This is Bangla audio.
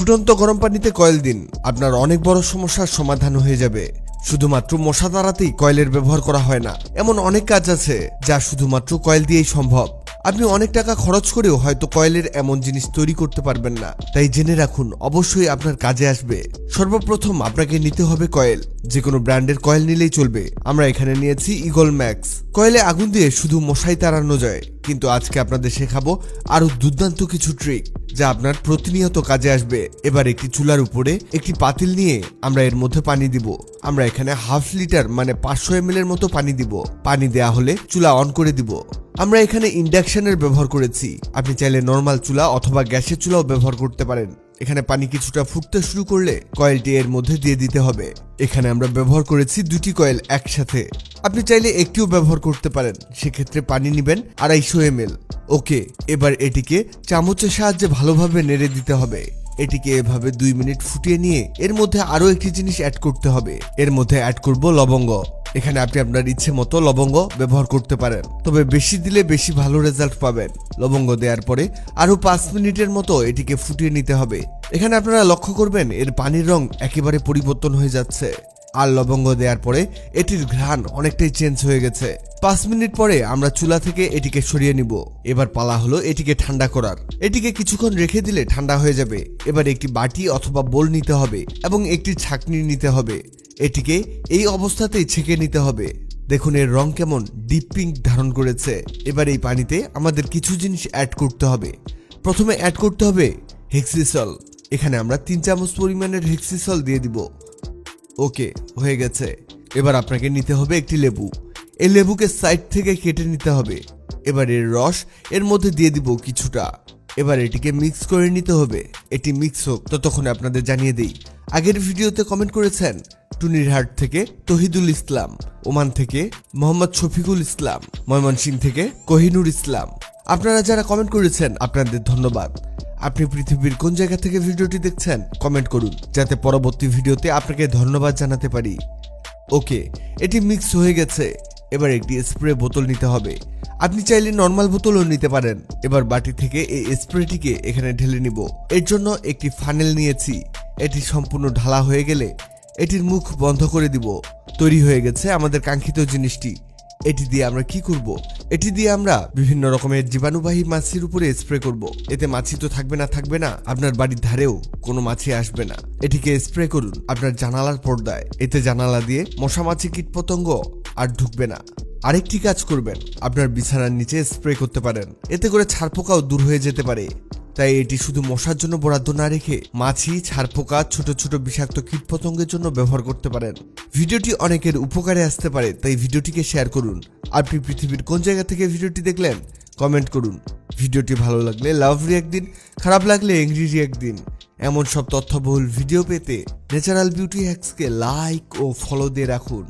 ফুটন্ত গরম পানিতে কয়েল দিন। আপনার অনেক বড় সমস্যার সমাধান হয়ে যাবে। শুধুমাত্র মশা তাড়াতেই কয়েলের ব্যবহার করা হয় না। এমন অনেক কাজ আছে যা শুধুমাত্র কয়েল দিয়েই সম্ভব। আপনি অনেক টাকা খরচ করেও হয়তো কয়েলের এমন জিনিস তৈরি করতে পারবেন না। তাই জেনে রাখুন, অবশ্যই আপনার কাজে আসবে। সর্বপ্রথম আপনাকে নিতে হবে কয়েল। যে কোনো ব্র্যান্ডের কয়েল নিলেই চলবে। আমরা এখানে নিয়েছি ইগল ম্যাক্স। কয়েলে আগুন দিয়ে শুধু মশাই তাড়ানো যায়। কিন্তু আজকে আপনাদের শেখাবো আরও দুর্দান্ত কিছু ট্রিক যা আপনার প্রতিনিয়ত কাজে আসবে। এবার একটি চুলার উপরে একটি পাতিল নিয়ে আমরা এর মধ্যে পানি দিব। আমরা এখানে হাফ লিটার মানে পাঁচশো এম এর মতো পানি দিব। পানি দেয়া হলে চুলা অন করে দিব। আমরা এখানে ইন্ডাকশনের ব্যবহার করেছি। আপনি চাইলে নর্মাল চুলা অথবা গ্যাসের চুলাও ব্যবহার করতে পারেন। এখানে পানি কিছুটা ফুটতে শুরু করলে কয়েলটি এর মধ্যে দিয়ে দিতে হবে। এখানে আমরা ব্যবহার করেছি দুটি কয়েল একসাথে। আপনি চাইলে একটিও ব্যবহার করতে পারেন। সেক্ষেত্রে পানি নেবেন আড়াইশো এম ওকে, এবার এটিকে চামচের সাহায্যে ভালোভাবে নেড়ে দিতে হবে। এটিকে এভাবে দুই মিনিট ফুটিয়ে নিয়ে এর মধ্যে আরও একটি জিনিস অ্যাড করতে হবে। এর মধ্যে অ্যাড করব লবঙ্গ। এখানে আপনি আপনার ইচ্ছে মতো লবঙ্গ ব্যবহার করতে পারেন। তবে বেশি দিলে বেশি ভালো রেজাল্ট পাবেন। লবঙ্গ দেওয়ার পরে আরও পাঁচ মিনিটের মতো এটিকে ফুটিয়ে নিতে হবে। এখানে আপনারা লক্ষ্য করবেন, এর পানির রং একেবারে পরিবর্তন হয়ে যাচ্ছে। আর লবঙ্গ দেওয়ার পরে এটির ঘ্রাণ অনেকটাই চেঞ্জ হয়ে গেছে। পাঁচ মিনিট পরে আমরা চুলা থেকে এটিকে সরিয়ে নিব। এবার পালা হলো এটিকে ঠান্ডা করার। এটিকে কিছুক্ষণ রেখে দিলে ঠান্ডা হয়ে যাবে। এবার একটি বাটি অথবা বোল নিতে হবে এবং একটি ছাকনি নিতে হবে। এটিকে এই অবস্থাতেই ছেঁকে নিতে হবে। দেখুন এর রং কেমন ডিপ পিঙ্ক ধারণ করেছে। এবার এই পানিতে আমাদের কিছু জিনিস অ্যাড করতে হবে। প্রথমে অ্যাড করতে হবে হেক্সিসল এখানে আমরা তিন চামচ পরিমাণের হেক্সিসল দিয়ে দিব। ওকে, হয়ে গেছে। এবার আপনাকে নিতে হবে একটি লেবু। এই লেবুকে সাইড থেকে কেটে নিতে হবে। এবার এর রস এর মধ্যে দিয়ে দিব কিছুটা। এবার এটিকে মিক্স করে নিতে হবে। এটি মিক্স হোক, ততক্ষণে আপনাদের জানিয়ে দিই। আগের ভিডিওতে কমেন্ট করেছেন টুনিরহাট থেকে তহিদুল ইসলাম, ওমান থেকে মোহাম্মদ শফিকুল ইসলাম ময়মনসিং থেকে কোহিনুর ইসলাম। আপনারা যারা কমেন্ট করেছেন, আপনাদের ধন্যবাদ। আপনি পৃথিবীর কোন জায়গা থেকে ভিডিওটি দেখছেন কমেন্ট করুন, যাতে পরবর্তী ভিডিওতে আপনাকে ধন্যবাদ জানাতে পারি। ওকে, এটি মিক্স হয়ে গেছে। এবার একটি স্প্রে বোতল নিতে হবে। আপনি চাইলে নর্মাল বোতলও নিতে পারেন। এবার বাটি থেকে এই স্প্রেটিকে এখানে ঢেলে নিব। এর জন্য একটি ফানেল নিয়েছি। এটি সম্পূর্ণ ঢালা হয়ে গেলে এটির মুখ বন্ধ করে দিব। তৈরি হয়ে গেছে আমাদের কাঙ্ক্ষিত জিনিসটি। এটি দিয়ে আমরা কি করব? এটি দিয়ে আমরা বিভিন্ন রকমের জীবাণুবাহী মাছির উপরে স্প্রে করব। এতে মাছি তো থাকবে না থাকবে না। আপনার বাড়ির ধারেও কোনো মাছি আসবে না। এটিকে স্প্রে করুন আপনার জানালার পর্দায়। এতে জানালা দিয়ে মশা মাছি, কীটপতঙ্গ আর ঢুকবে না। আরেকটি কাজ করবেন। আপনার বিছানার নিচে স্প্রে করতে পারেন। এতে করে ছারপোকাও দূর হয়ে যেতে পারে। তাই এটি শুধু মশার জন্য বরাদ্দ না রেখে মাছি ছারপোকা ছোট ছোট বিষাক্ত কীটপতঙ্গের জন্য ব্যবহার করতে পারেন। ভিডিওটি অনেকের উপকারে আসতে পারে, তাই ভিডিওটিকে শেয়ার করুন। আপনি পৃথিবীর কোন জায়গা থেকে ভিডিওটি দেখলেন, কমেন্ট করুন। ভিডিওটি ভালো লাগলে লাভ রিয়াক্ট দিন খারাপ লাগলে এংরি রিয়াক্ট দিন এমন সব তথ্যবহুল ভিডিও পেতে ন্যাচারাল বিউটি হ্যাক্সকে লাইক ও ফলো দিয়ে রাখুন।